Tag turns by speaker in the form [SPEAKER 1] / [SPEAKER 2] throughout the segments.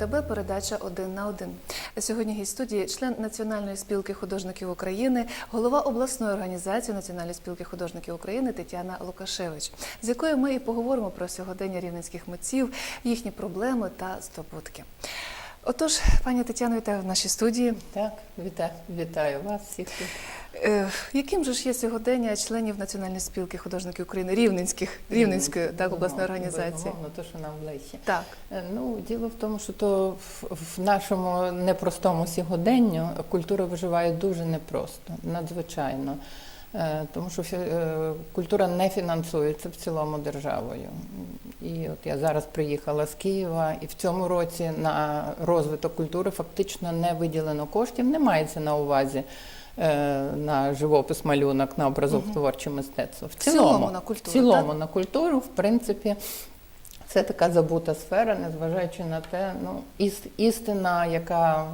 [SPEAKER 1] РТБ передача один на один. Сьогодні гість студії член Національної спілки художників України, голова обласної організації Національної спілки художників України Тетяна Лукашевич, з якою ми і поговоримо про сьогодення рівненських митців, їхні проблеми та здобутки. Отож, пані Тетяно, вітаю в нашій студії.
[SPEAKER 2] Так, вітаю, вітаю вас всіх.
[SPEAKER 1] Е, яким же ж є сьогодення членів Національної спілки художників України Рівненських Рівненської так обласної організації?
[SPEAKER 2] Безумовно, то, що нам ближче.
[SPEAKER 1] Так.
[SPEAKER 2] Е, Ну, діло в тому, що то в, в нашому непростому сьогоденню культура виживає дуже непросто, надзвичайно. Е, Тому що е, культура не фінансується в цілому державою. І от я зараз приїхала з Києва, і в цьому році на розвиток культури фактично не виділено коштів. Не мається на увазі е, на живопис, малюнок, на образотворче мистецтво. В
[SPEAKER 1] цілому на культуру,
[SPEAKER 2] В цілому на культуру, в принципі, це така забута сфера, незважаючи на те, ну, іс- істина, яка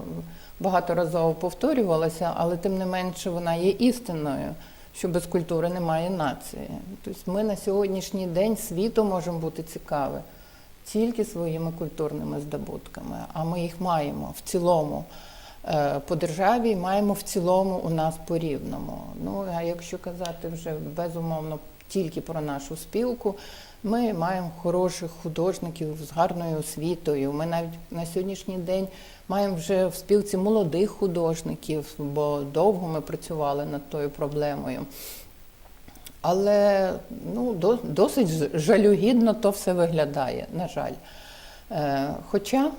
[SPEAKER 2] багаторазово повторювалася, але тим не менше вона є істиною, що без культури немає нації. Тобто ми на сьогоднішній день світу можемо бути цікаві тільки своїми культурними здобутками, а ми їх маємо в цілому. е, По державі і маємо в цілому у нас по рівному. Ну а якщо казати вже безумовно тільки про нашу спілку, ми маємо хороших художників з гарною освітою. Ми навіть на сьогоднішній день маємо вже в спілці молодих художників, бо довго ми працювали над тою проблемою. Але ну, досить жалюгідно то все виглядає, на жаль. Е, хоча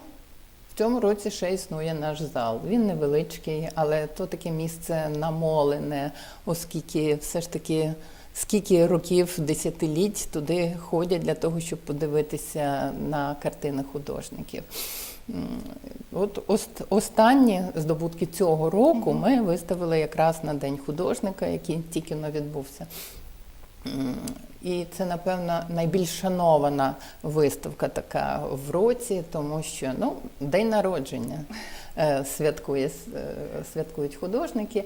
[SPEAKER 2] в цьому році ще існує наш зал. Він невеличкий, але то таке місце намолене, оскільки все ж таки скільки років, десятиліть туди ходять для того, щоб подивитися на картини художників. От останні здобутки цього року ми виставили якраз на День художника, який тільки но відбувся. І це, напевно, найбільш шанована виставка така в році, тому що ну, день народження е, святкує, е, святкують художники.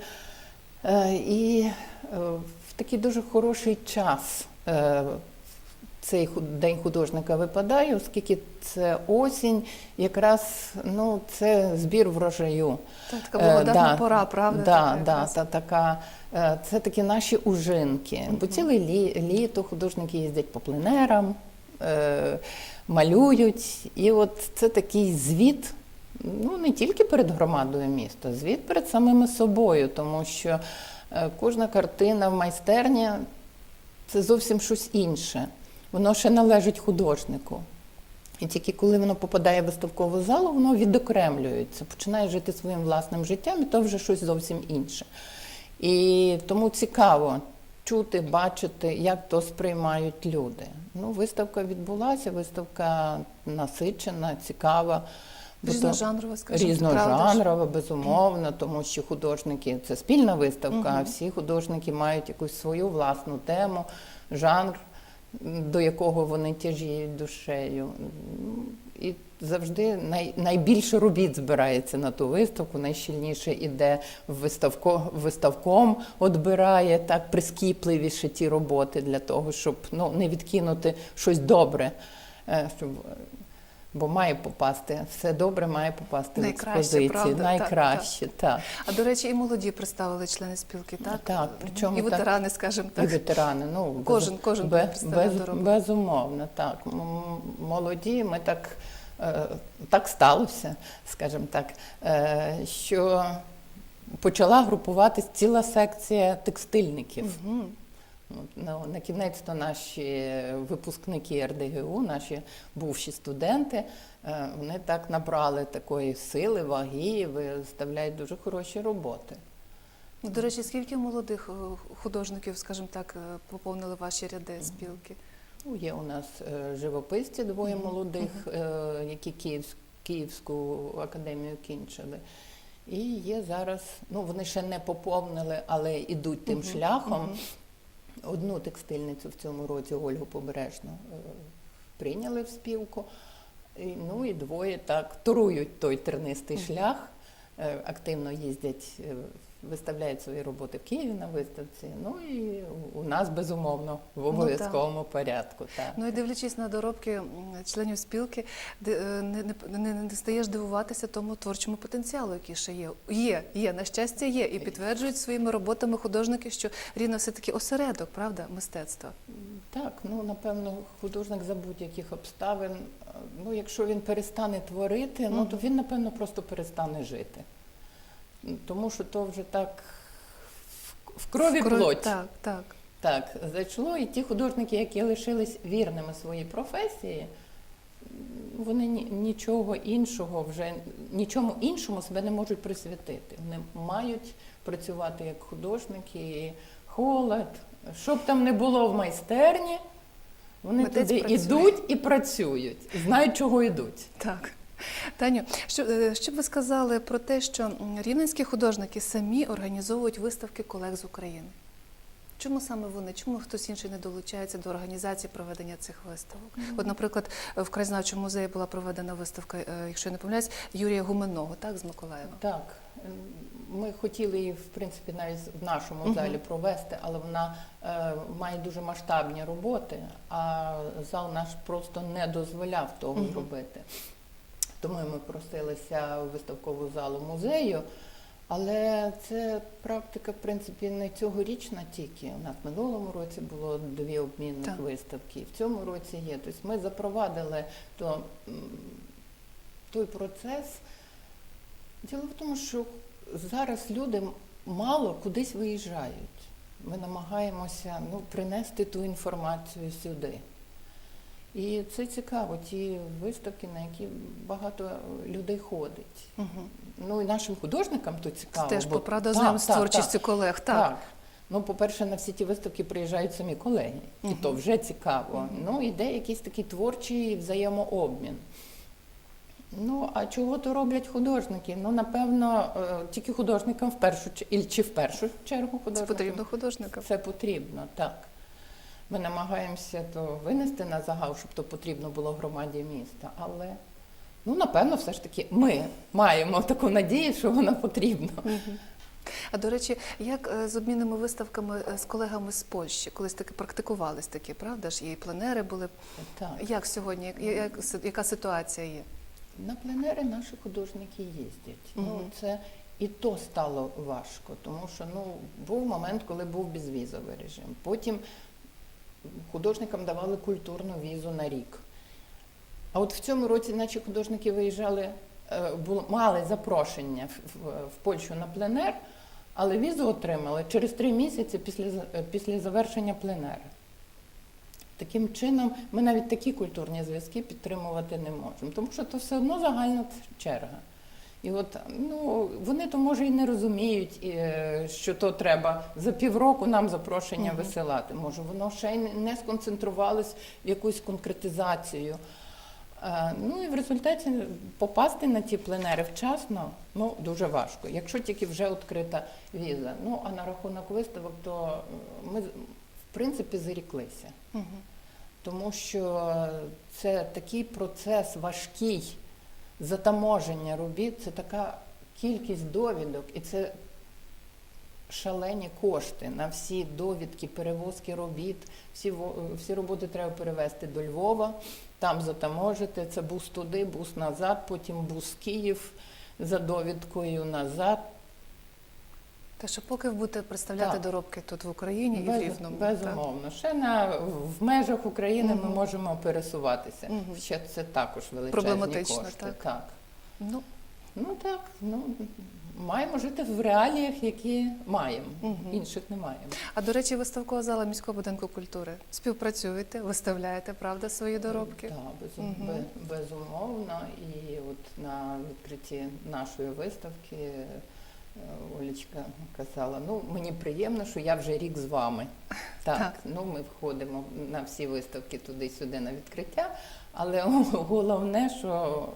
[SPEAKER 2] Е, І такий дуже хороший час е, цей день художника випадає, оскільки це осінь, якраз ну, це збір врожаю.
[SPEAKER 1] Це така
[SPEAKER 2] Е,
[SPEAKER 1] благодатна
[SPEAKER 2] да,
[SPEAKER 1] пора, правда?
[SPEAKER 2] Да, да, та, така, е, це такі наші ужинки. Бо ціле лі, літо художники їздять по пленерам, е, малюють. І от це такий звіт, ну не тільки перед громадою міста, звіт перед самими собою, тому що е, кожна картина в майстерні це зовсім щось інше. Воно ще належить художнику. І тільки коли воно попадає в виставкову залу, воно відокремлюється, починає жити своїм власним життям, і то вже щось зовсім інше. І тому цікаво чути, бачити, як то сприймають люди. Ну, виставка відбулася, виставка насичена, цікава. Бо
[SPEAKER 1] Різножанрова, скажімо.
[SPEAKER 2] Різножанрова, безумовно, тому що художники це спільна виставка, а всі художники мають якусь свою власну тему, жанр, до якого вони тяжіють душею. І завжди най, найбільше робіт збирається на ту виставку, найщільніше іде в виставко, виставком, отбирає так прискіпливіше ті роботи для того, щоб ну, не відкинути щось добре. е, Щоб, Бо має попасти, все добре має попасти
[SPEAKER 1] Найкраще,
[SPEAKER 2] в експозиції.
[SPEAKER 1] правда? Так,
[SPEAKER 2] Найкраще, так.
[SPEAKER 1] А до речі, і молоді представили члени спілки, так?
[SPEAKER 2] Так, причому
[SPEAKER 1] і
[SPEAKER 2] так.
[SPEAKER 1] ветерани, скажімо
[SPEAKER 2] І ветерани. Ну,
[SPEAKER 1] Кожен- кожен
[SPEAKER 2] бе-
[SPEAKER 1] представляв
[SPEAKER 2] без, безумовно, так. Молоді, ми так, е, так сталося, скажімо так, е, що почала групуватись ціла секція текстильників.
[SPEAKER 1] Мгм.
[SPEAKER 2] На, кінець то наші випускники РДГУ, наші бувші студенти, е, вони так набрали такої сили, ваги, виставляють дуже хороші роботи.
[SPEAKER 1] Ну, До речі, скільки молодих е, художників, скажімо так, е, поповнили ваші ряди спілки?
[SPEAKER 2] Ну, є у нас живописці двоє молодих, які Київську академію кінчили. І є зараз, ну вони ще не поповнили, але йдуть тим шляхом. Одну текстильницю в цьому році Ольгу Побережну е, прийняли в спілку. Ну і двоє так турують той тернистий шлях, е, активно їздять е, виставляють свої роботи в Києві на виставці. Ну і у нас безумовно в
[SPEAKER 1] Ну,
[SPEAKER 2] обов'язковому порядку. Так.
[SPEAKER 1] Ну і дивлячись на доробки членів спілки, е, не, не, не, не стаєш дивуватися тому творчому потенціалу, який ще є. Є, є, на щастя, є. І підтверджують своїми роботами художники, що рівно все-таки осередок, правда, мистецтва.
[SPEAKER 2] Так, ну напевно, художник за будь-яких обставин. е, Ну, якщо він перестане творити, ну то він напевно просто перестане жити. Тому що то вже так в- крові
[SPEAKER 1] В кров-
[SPEAKER 2] плоть.
[SPEAKER 1] Так, так.
[SPEAKER 2] Так, зайшло, і ті художники, які лишились вірними своїй професії, вони ні- нічого іншого вже нічому іншому себе не можуть присвятити. Вони мають працювати як художники, і холод. Що б там не було в майстерні, вони
[SPEAKER 1] Митець
[SPEAKER 2] туди
[SPEAKER 1] працює.
[SPEAKER 2] йдуть і працюють, знають, чого йдуть.
[SPEAKER 1] Так. Таню, що, е, що б ви сказали про те, що рівненські художники самі організовують виставки колег з України? Чому саме вони? Чому хтось інший не долучається до організації проведення цих виставок? От, наприклад, в краєзнавчому музеї була проведена виставка, е, якщо я не помиляюсь, Юрія Гуменного, так, з Миколаєва.
[SPEAKER 2] Так, ем, ми хотіли її, в принципі, навіть в нашому
[SPEAKER 1] Мгм.
[SPEAKER 2] залі провести, але вона е, має дуже масштабні роботи, а зал наш просто не дозволяв того
[SPEAKER 1] Мгм.
[SPEAKER 2] зробити. Тому ми просилися у виставкову залу музею. Але це практика, в принципі, не цьогорічна тільки. У нас в минулому році було дві обмінних
[SPEAKER 1] Так.
[SPEAKER 2] виставки, в цьому році є. Тобто ми запровадили то, той процес. Діло в тому, що зараз люди мало кудись виїжджають. Ми намагаємося ну, принести ту інформацію сюди. І це цікаво, ті виставки, на які багато людей ходить.
[SPEAKER 1] Угу.
[SPEAKER 2] Ну і нашим художникам то
[SPEAKER 1] Це
[SPEAKER 2] цікаво.
[SPEAKER 1] теж
[SPEAKER 2] бо-
[SPEAKER 1] попрада
[SPEAKER 2] Так,
[SPEAKER 1] знайом з творчістю
[SPEAKER 2] так.
[SPEAKER 1] колег. Так.
[SPEAKER 2] Так. Ну, по-перше, на всі ті виставки приїжджають самі колеги, і то вже цікаво.
[SPEAKER 1] Мгм.
[SPEAKER 2] Ну, іде якийсь такий творчий взаємообмін. Ну, а чого то роблять художники? Ну, напевно, е, тільки художникам в першу чергу, чи в першу чергу
[SPEAKER 1] Це потрібно художникам.
[SPEAKER 2] Це потрібно, так. Ми намагаємося то винести на загал, щоб то потрібно було громаді міста. Але, ну, напевно, все ж таки ми маємо таку надію, що вона потрібна.
[SPEAKER 1] А до речі, як е, з обмінними виставками е, з колегами з Польщі, колись таки практикувались такі, правда ж? І пленери були.
[SPEAKER 2] Так.
[SPEAKER 1] Як сьогодні? Як, як, яка ситуація є?
[SPEAKER 2] На пленери наші художники їздять. Ну, це і то стало важко, тому що ну, був момент, коли був безвізовий режим. Потім художникам давали культурну візу на рік. А от в цьому році наші художники виїжджали, е, було, мали запрошення в, в, Польщу на пленер, але візу отримали через три місяці після, е, після завершення пленера. Таким чином, ми навіть такі культурні зв'язки підтримувати не можемо, тому що то все одно загальна черга. І от ну вони то може і не розуміють, е, що то треба за півроку нам запрошення висилати. Може, воно ще й не- сконцентрувалось в якусь конкретизацію. Е, Ну і в результаті попасти на ті пленери вчасно ну дуже важко, якщо тільки вже відкрита віза. Ну а на рахунок виставок, то ми в принципі заріклися. Тому що це такий процес важкий затаможення робіт, це така кількість довідок, і це шалені кошти на всі довідки, перевозки робіт. Всі, всі роботи треба перевезти до Львова, там затаможити. Це бус туди, бус назад, потім бус Київ за довідкою назад.
[SPEAKER 1] Та що поки ви будете представляти
[SPEAKER 2] Так.
[SPEAKER 1] доробки тут в Україні і в
[SPEAKER 2] Без-
[SPEAKER 1] Рівному. так?
[SPEAKER 2] безумовно. Ще на в межах України ми можемо пересуватися.
[SPEAKER 1] Мгм.
[SPEAKER 2] Ще це також величезні
[SPEAKER 1] Проблематично,
[SPEAKER 2] кошти.
[SPEAKER 1] так.
[SPEAKER 2] так.
[SPEAKER 1] Ну,
[SPEAKER 2] Ну так, ну маємо жити в реаліях, які маємо.
[SPEAKER 1] Мгм.
[SPEAKER 2] Інших не маємо.
[SPEAKER 1] а до речі, виставкова зала міського будинку культури. Співпрацюєте, виставляєте, правда, свої доробки?
[SPEAKER 2] Так, безум- бе- безумовно. І от на відкритті нашої виставки е, Олечка казала: ну мені приємно, що я вже рік з вами. Так,
[SPEAKER 1] Так.
[SPEAKER 2] ну ми входимо на всі виставки туди-сюди на відкриття. Але головне, що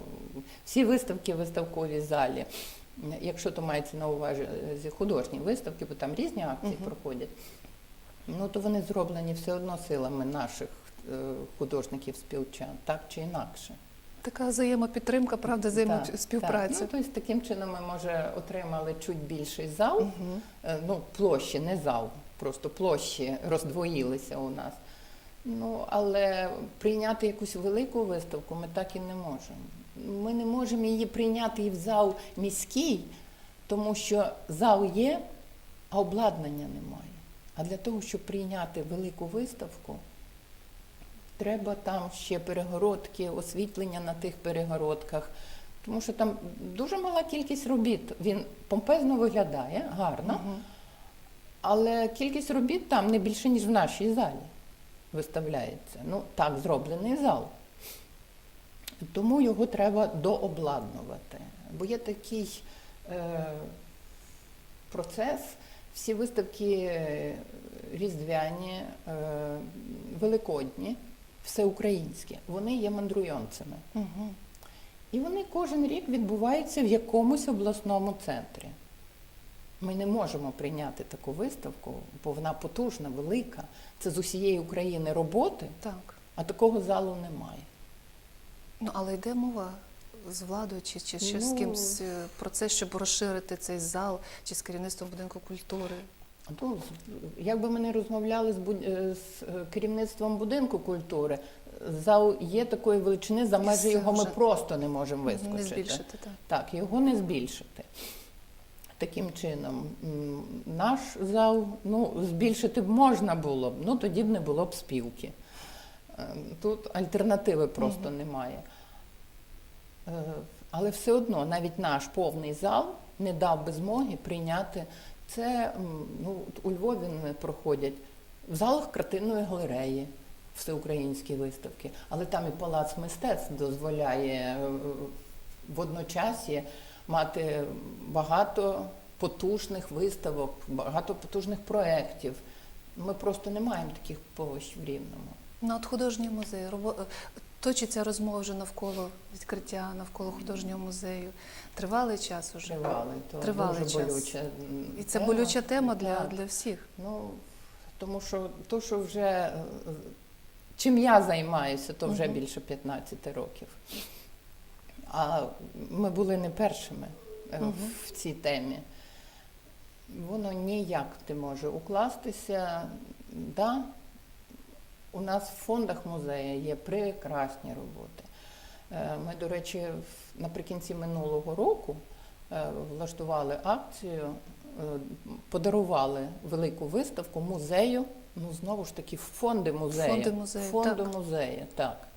[SPEAKER 2] всі виставки в виставковій залі, якщо то мається на увазі художні виставки, бо там різні акції
[SPEAKER 1] Мгм.
[SPEAKER 2] проходять, ну то вони зроблені все одно силами наших е, художників співчан, так чи інакше.
[SPEAKER 1] Така взаємопідтримка, правда,
[SPEAKER 2] Так,
[SPEAKER 1] взаємоспівпраця.
[SPEAKER 2] Так. Ну, тобто таким чином ми може отримали чуть більший зал. Е, Ну, площі, не зал, просто площі роздвоїлися у нас. Ну, але прийняти якусь велику виставку ми так і не можемо. Ми не можемо її прийняти і в зал міський, тому що зал є, а обладнання немає. А для того, щоб прийняти велику виставку, треба там ще перегородки, освітлення на тих перегородках. Тому що там дуже мала кількість робіт. Він помпезно виглядає, гарно, але кількість робіт там не більше, ніж в нашій залі виставляється. Ну, так зроблений зал. Тому його треба дообладнувати. Бо є такий е, процес, всі виставки е, різдвяні, е, великодні, всеукраїнські, вони є мандруйонцями.
[SPEAKER 1] Угу.
[SPEAKER 2] І вони кожен рік відбуваються в якомусь обласному центрі. Ми не можемо прийняти таку виставку, бо вона потужна, велика. Це з усієї України роботи,
[SPEAKER 1] Так.
[SPEAKER 2] а такого залу немає.
[SPEAKER 1] Ну, але йде мова з владою чи, чи ще з
[SPEAKER 2] Ну,
[SPEAKER 1] кимсь е, про це, щоб розширити цей зал, чи з керівництвом будинку культури.
[SPEAKER 2] З- якби ми не розмовляли з, е, з е, керівництвом будинку культури, зал є такої величини, за межі його ми просто не можемо
[SPEAKER 1] Не
[SPEAKER 2] вискочити.
[SPEAKER 1] збільшити, так.
[SPEAKER 2] Так, його не збільшити. Таким чином, наш зал ну, збільшити б можна було б, ну тоді б не було б спілки. Е, Тут альтернативи просто немає. Е, Але все одно навіть наш повний зал не дав би змоги прийняти це. Ну, у Львові вони проходять в залах картинної галереї, всеукраїнські виставки, але там і палац мистецтв дозволяє е, в одночасі мати багато потужних виставок, багато потужних проєктів. Ми просто не маємо таких площ в Рівному.
[SPEAKER 1] Ну, от художній музей. Точиться розмова вже навколо відкриття, навколо художнього музею. Тривалий час уже.
[SPEAKER 2] Тривалий, то
[SPEAKER 1] Тривалий
[SPEAKER 2] дуже
[SPEAKER 1] час.
[SPEAKER 2] болюча.
[SPEAKER 1] І це
[SPEAKER 2] тема.
[SPEAKER 1] болюча тема для,
[SPEAKER 2] Так.
[SPEAKER 1] для всіх.
[SPEAKER 2] Ну, тому що то, що вже е, чим я займаюся, то вже
[SPEAKER 1] Мгм.
[SPEAKER 2] більше 15 років. А ми були не першими
[SPEAKER 1] Мгм.
[SPEAKER 2] в цій темі. Воно ніяк не може укластися. Да, у нас в фондах музею є прекрасні роботи. Е, Ми, до речі, наприкінці минулого року е, влаштували акцію, е, подарували велику виставку музею. Ну, знову ж таки, фонди музею.
[SPEAKER 1] Фонди музею,
[SPEAKER 2] Фонду
[SPEAKER 1] так.
[SPEAKER 2] музею, так.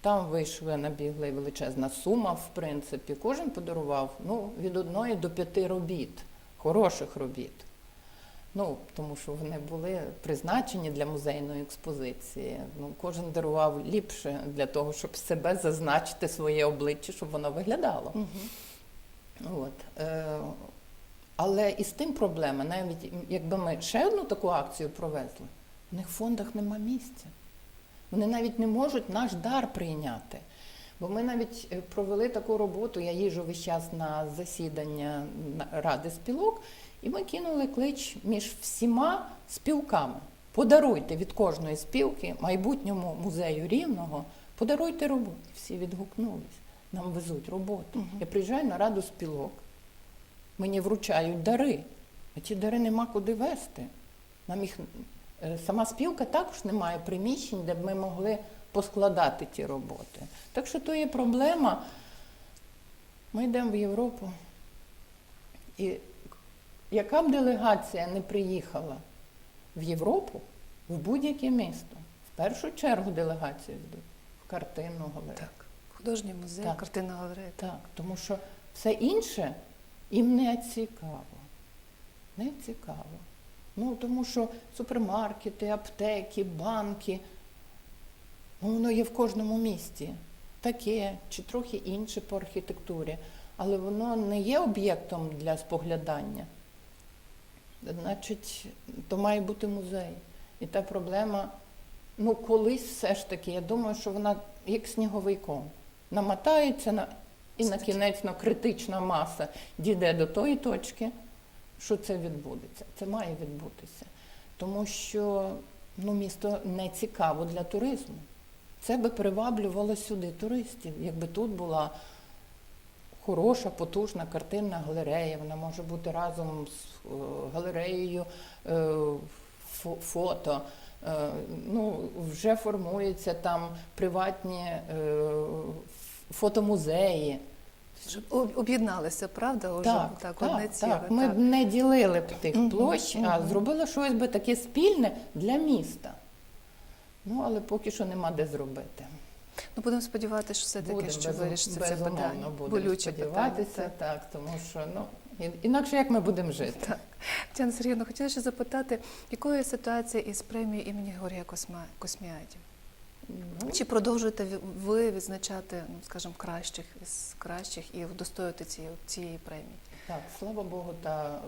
[SPEAKER 2] Там вийшли, набігли величезна сума, в принципі. Кожен подарував ну, від одної до п'яти робіт, хороших робіт. Ну, тому що вони були призначені для музейної експозиції. Ну, кожен дарував ліпше для того, щоб себе зазначити своє обличчя, щоб воно виглядало. От. Е, але і з тим проблема, навіть якби ми ще одну таку акцію провезли, в них в фондах нема місця. Вони навіть не можуть наш дар прийняти. Бо ми навіть е, провели таку роботу, я їжджу весь час на засідання ради спілок, і ми кинули клич між всіма спілками. Подаруйте від кожної спілки майбутньому музею рівного, подаруйте роботу. Всі відгукнулись. Нам везуть роботу. Я приїжджаю на раду спілок, мені вручають дари, а ті дари нема куди вести. Нам їх е, сама спілка також не має приміщень, де б ми могли поскладати ті роботи. Так що то є проблема. Ми йдемо в Європу. І яка б делегація не приїхала в Європу, в будь-яке місто, в першу чергу делегацію йдуть в картинну галерею.
[SPEAKER 1] Так. Художній музей,
[SPEAKER 2] Так.
[SPEAKER 1] картинна галерея.
[SPEAKER 2] Так, тому що все інше їм не цікаво. Не цікаво. Ну, тому що супермаркети, аптеки, банки, ну, воно є в кожному місті. Таке чи трохи інше по архітектурі, але воно не є об'єктом для споглядання. Значить, то має бути музей. І та проблема, ну, колись все ж таки, я думаю, що вона як сніговий ком. Намотається на, і на кінець на критична маса дійде до тої точки, що це відбудеться. Це має відбутися. Тому що ну, місто не цікаво для туризму. Це би приваблювало сюди туристів, якби тут була хороша, потужна картинна галерея. Вона може бути разом з е, галереєю е, фото. Е, Ну, вже формуються там приватні фотомузеї.
[SPEAKER 1] Щоб об'єдналися, правда? Уже
[SPEAKER 2] Так,
[SPEAKER 1] так,
[SPEAKER 2] так,
[SPEAKER 1] одне
[SPEAKER 2] так. Ми
[SPEAKER 1] так.
[SPEAKER 2] б не ділили б тих площ, а зробили щось би таке спільне для міста. Ну, але поки що нема де зробити.
[SPEAKER 1] Ну, будемо сподіватися, що все таки, що вирішиться це питання.
[SPEAKER 2] будемо сподіватися,
[SPEAKER 1] так.
[SPEAKER 2] тому що ну, інакше як ми будемо жити.
[SPEAKER 1] Так. Тетяна Сергійовна, хотіла ще запитати, якою є ситуація із премією імені Георгія Косма... Косміадів?
[SPEAKER 2] Ну,
[SPEAKER 1] Чи продовжуєте ви відзначати, ну, скажімо, кращих із кращих і вдостоювати цієї, цієї премії?
[SPEAKER 2] Так, слава Богу, та, е,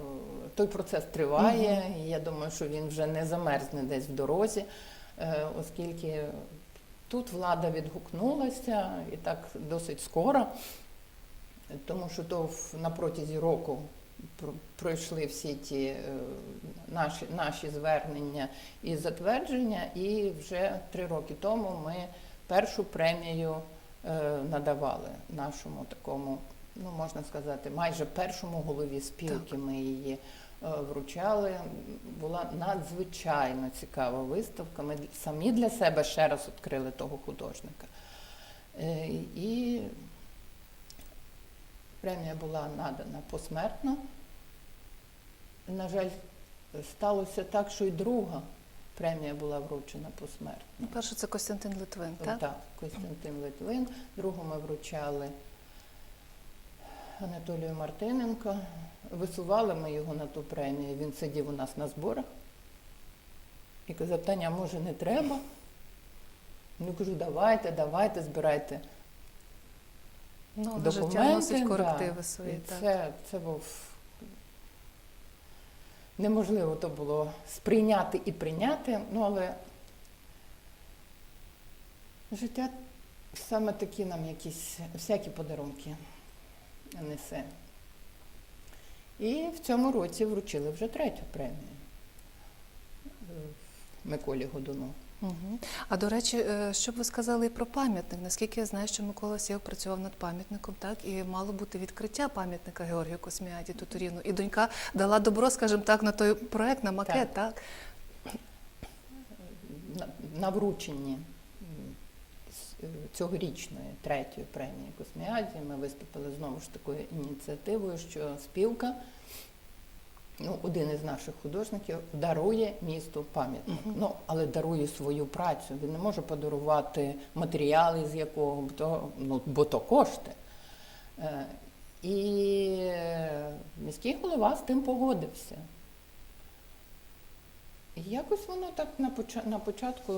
[SPEAKER 2] той процес триває. і Я думаю, що він вже не замерзне десь в дорозі, е, оскільки тут влада відгукнулася і так досить скоро, тому що то на протязі року про- пройшли всі ті е, наші, наші звернення і затвердження, і вже три роки тому ми першу премію е, надавали нашому такому, ну можна сказати, майже першому голові спілки. Ми її вручали. Була надзвичайно цікава виставка. Ми самі для себе ще раз відкрили того художника. Е, І премія була надана посмертно. На жаль, сталося так, що і друга премія була вручена посмертно.
[SPEAKER 1] Ну, перше, це Костянтин Литвин, так?
[SPEAKER 2] Так, Костянтин Литвин. Другу ми вручали Анатолію Мартиненко. Висували ми його на ту премію. Він сидів у нас на зборах і казав, Таня, може не треба? Ну кажу, давайте, давайте, збирайте
[SPEAKER 1] Ну,
[SPEAKER 2] документи.
[SPEAKER 1] життя носить
[SPEAKER 2] да.
[SPEAKER 1] корективи свої.
[SPEAKER 2] І
[SPEAKER 1] Так.
[SPEAKER 2] Це, це був неможливо то було сприйняти і прийняти, ну але життя саме такі нам якісь всякі подарунки несе. І в цьому році вручили вже третю премію е, Миколі Годуну.
[SPEAKER 1] Угу. А до речі, е, що б ви сказали про пам'ятник? Наскільки я знаю, що Микола Сєв працював над пам'ятником, так і мало бути відкриття пам'ятника Георгію Косміаді Туторіну. І донька дала добро, скажімо так, на той проект, на макет, так?
[SPEAKER 2] на, на врученні цьогорічної третьої премії Косміаді ми виступили знову ж такою ініціативою, що спілка, ну, один із наших художників, дарує місту пам'ятник.
[SPEAKER 1] Мгм.
[SPEAKER 2] Ну, але дарує свою працю. Він не може подарувати матеріали, з якого б то, ну, бо то кошти. Е, І міський голова з тим погодився. Якось воно так на, поча- на початку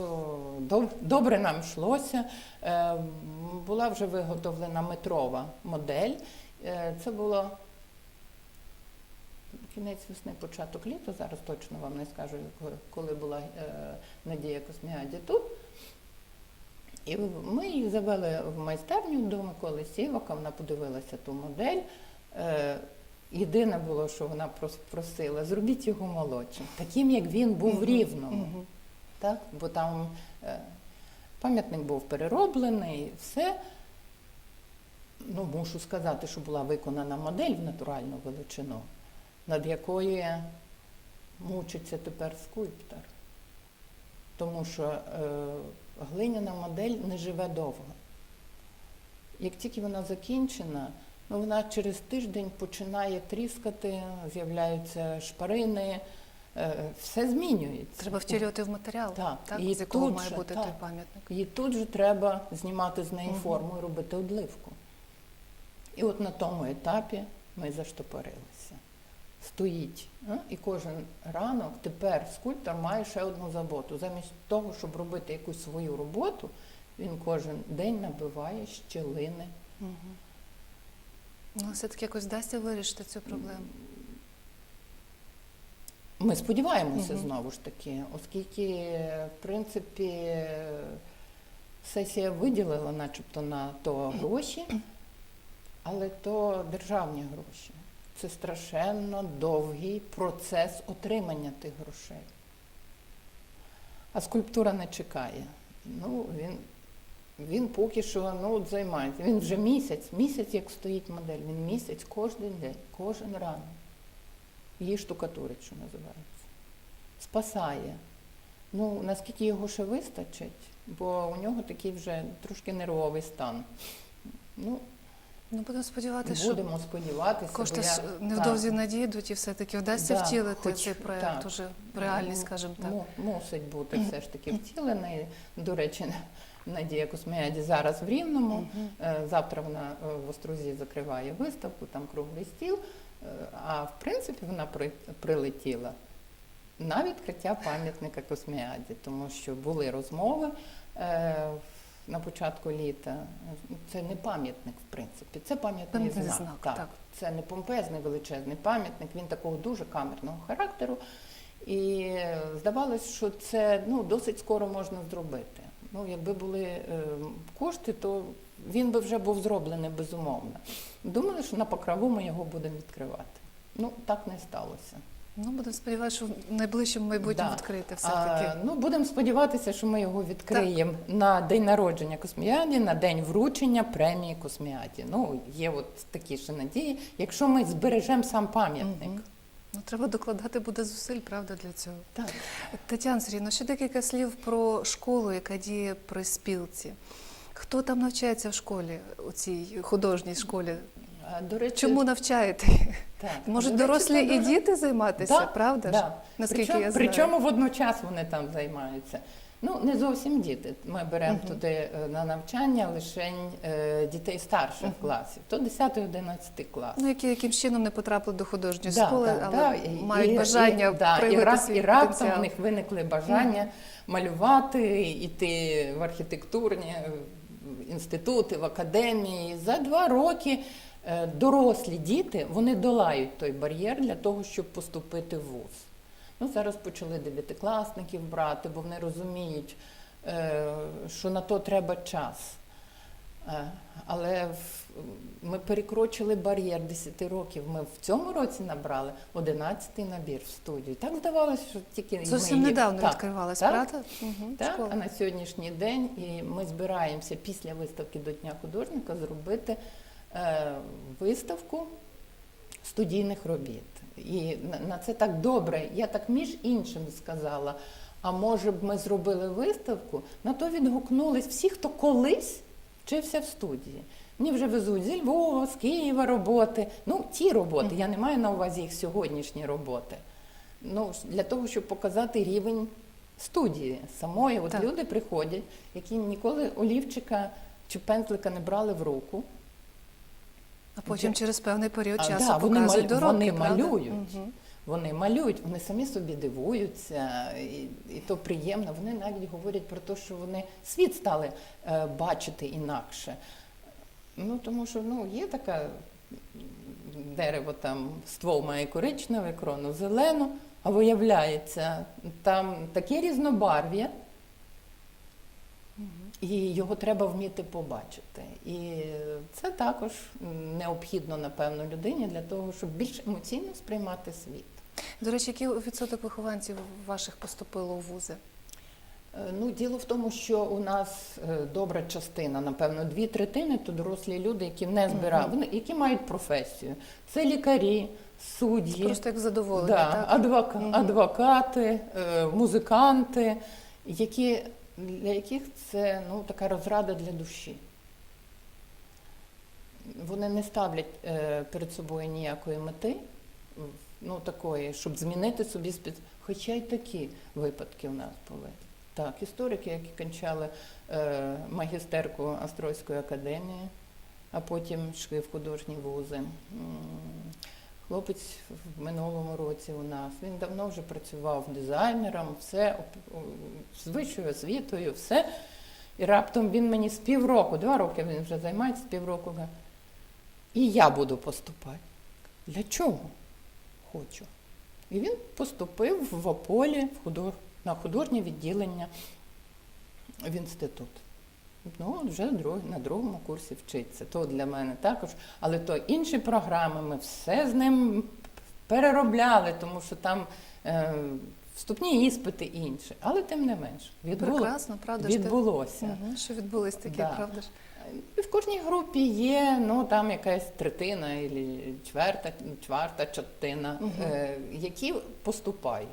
[SPEAKER 2] доб- добре нам йшлося. Е, Була вже виготовлена метрова модель. Е, Це було кінець весни, початок літа, зараз точно вам не скажу, коли була е, Надія Косміаді тут. І ми її завели в майстерню до Миколи Сівака, вона подивилася ту модель. Єдине було, що вона просила, зробіть його молодшим, таким, як він був в рівному. Так? Бо там е, пам'ятник був перероблений, все. Ну, мушу сказати, що була виконана модель в натуральну величину, над якою мучиться тепер скульптор. Тому що е, глиняна модель не живе довго. Як тільки вона закінчена, вона через тиждень починає тріскати, з'являються шпарини, е, все змінюється.
[SPEAKER 1] Треба втілювати в матеріал,
[SPEAKER 2] Так,
[SPEAKER 1] так,
[SPEAKER 2] і
[SPEAKER 1] з якого має
[SPEAKER 2] же,
[SPEAKER 1] бути
[SPEAKER 2] так.
[SPEAKER 1] той пам'ятник.
[SPEAKER 2] І тут же треба знімати з неї
[SPEAKER 1] Мгм.
[SPEAKER 2] форму і робити одливку. І от на тому етапі ми заштопорилися. Стоїть. І кожен ранок тепер скульптор має ще одну заботу. Замість того, щоб робити якусь свою роботу, він кожен день набиває щілини.
[SPEAKER 1] Угу. Ну, все-таки якось вдасться вирішити цю проблему.
[SPEAKER 2] Ми сподіваємося
[SPEAKER 1] Мгм.
[SPEAKER 2] знову ж таки, оскільки, в принципі, сесія виділила начебто на то гроші, але то державні гроші. Це страшенно довгий процес отримання тих грошей. А скульптура не чекає. Ну, він Він поки що ну, от займається. Він вже місяць, місяць як стоїть модель. Він місяць кожен день, кожен ранок. Її штукатурить, що називається. Спасає. Ну, наскільки його ще вистачить, бо у нього такий вже трошки нервовий стан. Ну,
[SPEAKER 1] Ну, будемо сподіватися, що
[SPEAKER 2] сподіватися.
[SPEAKER 1] кошти
[SPEAKER 2] я-
[SPEAKER 1] невдовзі
[SPEAKER 2] так.
[SPEAKER 1] надійдуть і все-таки вдасться
[SPEAKER 2] Да,
[SPEAKER 1] втілити
[SPEAKER 2] хоч
[SPEAKER 1] цей проект
[SPEAKER 2] так.
[SPEAKER 1] уже в реальність,
[SPEAKER 2] Ну,
[SPEAKER 1] скажімо так.
[SPEAKER 2] му- Мусить бути все ж таки втілений. До речі, Надія Космеяді зараз в Рівному. Е, Завтра вона е, в Острозі закриває виставку, там круглий стіл. Е, А в принципі вона при- прилетіла на відкриття пам'ятника Космеяді, тому що були розмови на початку літа. Це не пам'ятник, в принципі, це пам'ятний знак.
[SPEAKER 1] знак,
[SPEAKER 2] так.
[SPEAKER 1] так.
[SPEAKER 2] Це не помпезний величезний пам'ятник, він такого дуже камерного характеру. І здавалось, що це ну, досить скоро можна зробити. Ну, якби були е, кошти, то він би вже був зроблений безумовно. Думали, що на покрову ми його будемо відкривати. Ну, так не сталося.
[SPEAKER 1] Ну, будемо сподіватися, що в найближчому майбутньому
[SPEAKER 2] Да.
[SPEAKER 1] відкрити все-таки.
[SPEAKER 2] ну, будемо сподіватися, що ми його відкриємо на день народження Косміаді, на день вручення премії Косміаді. Ну, є от такі ще надії, якщо ми збережемо сам пам'ятник.
[SPEAKER 1] Мгм. Ну, треба докладати буде зусиль, правда, для цього.
[SPEAKER 2] Так.
[SPEAKER 1] Тетяна Сергійовна, ще декілька слів про школу, яка діє при спілці. Хто там навчається в школі, у цій художній школі?
[SPEAKER 2] До речі,
[SPEAKER 1] Чому навчаєте?
[SPEAKER 2] так.
[SPEAKER 1] Можуть
[SPEAKER 2] До
[SPEAKER 1] дорослі
[SPEAKER 2] речі,
[SPEAKER 1] і діти займатися,
[SPEAKER 2] Да,
[SPEAKER 1] правда ж?
[SPEAKER 2] да.
[SPEAKER 1] Наскільки
[SPEAKER 2] причому,
[SPEAKER 1] я знаю.
[SPEAKER 2] причому водночас вони там займаються. Ну, не зовсім діти. Ми беремо
[SPEAKER 1] Мгм.
[SPEAKER 2] туди е, на навчання лише е, дітей старших
[SPEAKER 1] Мгм.
[SPEAKER 2] класів, то 10-11 клас.
[SPEAKER 1] Ну, які якимсь чином не потрапили до художньої
[SPEAKER 2] Да,
[SPEAKER 1] школи,
[SPEAKER 2] да,
[SPEAKER 1] але
[SPEAKER 2] да,
[SPEAKER 1] мають
[SPEAKER 2] і-
[SPEAKER 1] бажання
[SPEAKER 2] і, да, і,
[SPEAKER 1] свій
[SPEAKER 2] і раптом в них виникли бажання малювати, іти в архітектурні е, інститути, в академії. За два роки дорослі діти вони долають той бар'єр для того, щоб поступити в ВУЗ. Ну, зараз почали дев'ятикласників брати, бо вони розуміють, е, що на то треба час. Е, Але ми перекрочили бар'єр 10 років. Ми в цьому році набрали 11-й набір в студію. Так здавалося, що тільки ми
[SPEAKER 1] Зовсім
[SPEAKER 2] її-
[SPEAKER 1] недавно
[SPEAKER 2] так,
[SPEAKER 1] відкривалась,
[SPEAKER 2] так,
[SPEAKER 1] правда? Угу,
[SPEAKER 2] Так,
[SPEAKER 1] школа.
[SPEAKER 2] а на сьогоднішній день і ми збираємося після виставки до Дня художника зробити е, виставку студійних робіт. І на, це так добре. Я так між іншим сказала. А може б ми зробили виставку? На то відгукнулись всі, хто колись вчився в студії. Мені вже везуть зі Львова, з Києва роботи. Ну, ті роботи, я не маю на увазі їх сьогоднішні роботи. Ну, для того, щоб показати рівень студії самої. От
[SPEAKER 1] Так.
[SPEAKER 2] люди приходять, які ніколи олівчика чи пензлика не брали в руку.
[SPEAKER 1] А потім через певний період
[SPEAKER 2] А,
[SPEAKER 1] часу
[SPEAKER 2] да, вони
[SPEAKER 1] показують
[SPEAKER 2] маль-
[SPEAKER 1] доробки,
[SPEAKER 2] вони
[SPEAKER 1] правда?
[SPEAKER 2] малюють.
[SPEAKER 1] Мгм.
[SPEAKER 2] Вони малюють, вони самі собі дивуються, і, і то приємно. Вони навіть говорять про те, що вони світ стали е, бачити інакше. Ну, тому що ну, є таке дерево, там ствол має коричневе, крону зелену, а виявляється, там таке різнобарв'я, і його треба вміти побачити. І це також необхідно, напевно, людині для того, щоб більш емоційно сприймати світ.
[SPEAKER 1] До речі, який відсоток вихованців ваших поступило у вузи?
[SPEAKER 2] Е, Ну, діло в тому, що у нас е, добра частина, напевно, дві третини то дорослі люди, які не збирають, вони які мають професію. Це лікарі, судді,
[SPEAKER 1] Просто як задоволення,
[SPEAKER 2] да,
[SPEAKER 1] так?
[SPEAKER 2] адвока- адвокати, е, музиканти, які, для яких це ну, така розрада для душі. Вони не ставлять е, перед собою ніякої мети, ну такої, щоб змінити собі спец... Хоча й такі випадки у нас були. Так, історики, які кінчали е, магістерку Острозької академії, а потім йшли в художні вузи. Хлопець в минулому році у нас. Він давно вже працював дизайнером, все з вищою освітою, все. І раптом він мені з півроку, два роки він вже займається з півроку. І я буду поступати. Для чого? Хочу. І він поступив в Ополі в худож... на художнє відділення в інститут. Ну, вже друг... на другому курсі вчиться. То для мене також. Але то інші програми, ми все з ним переробляли, тому що там е, вступні іспити інші, але тим не менш відбуло,
[SPEAKER 1] Прекрасно, правда ж, ти-
[SPEAKER 2] відбулося.
[SPEAKER 1] Мгм, що відбулись таке,
[SPEAKER 2] Да.
[SPEAKER 1] правда ж?
[SPEAKER 2] І в кожній групі є ну там якась третина чверта, чверта частина, е, які поступають.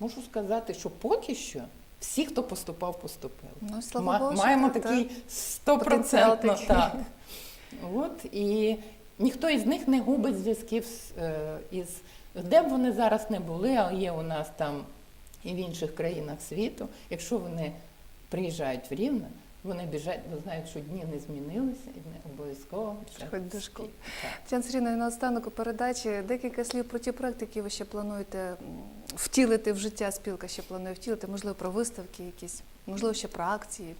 [SPEAKER 2] Можу сказати, що поки що всі, хто поступав, поступили.
[SPEAKER 1] Ну, слава Богу,
[SPEAKER 2] маємо
[SPEAKER 1] так,
[SPEAKER 2] такий стопроцентно так. От і ніхто із них не губить зв'язків е, із де б вони зараз не були, а є у нас там і в інших країнах світу. Якщо вони приїжджають в Рівне, вони біжать, бо знають, що дні не змінилися і не обов'язково біжать
[SPEAKER 1] до школи. Тетяна Сергійовна, і наостанок у передачі декілька слів про ті проекти, які ви ще плануєте втілити в життя. Спілка ще планує втілити, можливо, про виставки якісь, можливо, ще про акції,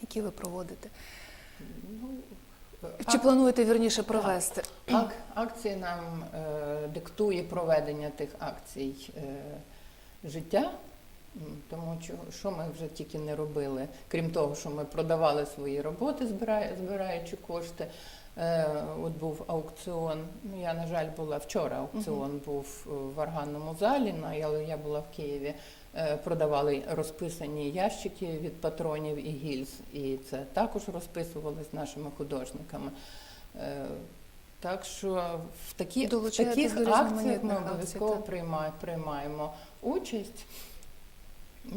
[SPEAKER 1] які ви проводите.
[SPEAKER 2] Ну,
[SPEAKER 1] Чи плануєте вірніше провести?
[SPEAKER 2] Ак- акції нам е, диктує проведення тих акцій е, життя, тому що, що ми вже тільки не робили, крім того, що ми продавали свої роботи, збираючи кошти. Е, от був аукціон. Ну я на жаль була вчора. Аукціон був е, в органному залі, на- але я була в Києві. Е, Продавали розписані ящики від патронів і гільз, і це також розписували з нашими художниками. Так що в, такі, в таких акціях ми обов'язково
[SPEAKER 1] так.
[SPEAKER 2] прийма- приймаємо участь.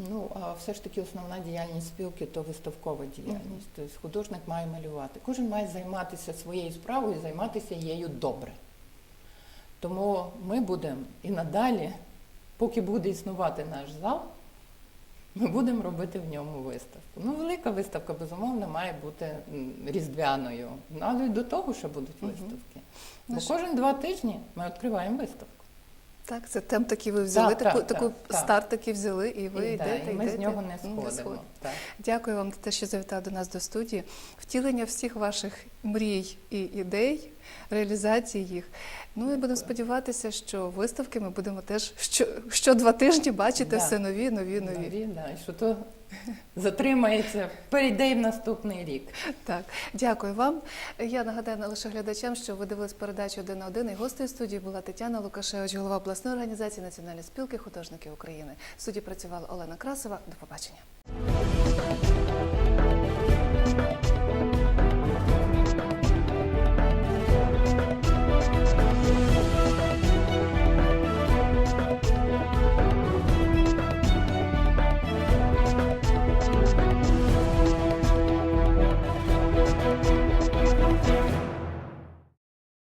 [SPEAKER 2] Ну, а все ж таки основна діяльність спілки то виставкова діяльність. Тобто художник має малювати. Кожен має займатися своєю справою і займатися її добре. Тому ми будемо і надалі, поки буде існувати наш зал, ми будемо робити в ньому виставку. Ну, велика виставка, безумовно, має бути різдвяною. Ну, але й до того ще будуть виставки.
[SPEAKER 1] Ну,
[SPEAKER 2] Бо кожен два тижні ми відкриваємо виставку.
[SPEAKER 1] Так, це темп такий ви взяли,
[SPEAKER 2] Так,
[SPEAKER 1] таку,
[SPEAKER 2] так,
[SPEAKER 1] таку
[SPEAKER 2] так, так.
[SPEAKER 1] старт такий взяли, і ви
[SPEAKER 2] і, да,
[SPEAKER 1] йдете,
[SPEAKER 2] і ми
[SPEAKER 1] йдете.
[SPEAKER 2] з нього не сходимо. Так.
[SPEAKER 1] Дякую вам за те, що завітали до нас до студії. Втілення всіх ваших мрій і ідей, реалізації їх. Ну і будемо сподіватися, що виставки ми будемо теж що, що два тижні бачити
[SPEAKER 2] Да.
[SPEAKER 1] все нові, нові, нові.
[SPEAKER 2] Нові, да, і що то затримається, перейде в наступний рік.
[SPEAKER 1] Так, дякую вам. Я нагадаю не лише глядачам, що ви дивились передачу «Один на один» і гостею студії була Тетяна Лукашевич, голова обласної організації Національної спілки художників України. В студії працювала Олена Красова. До побачення.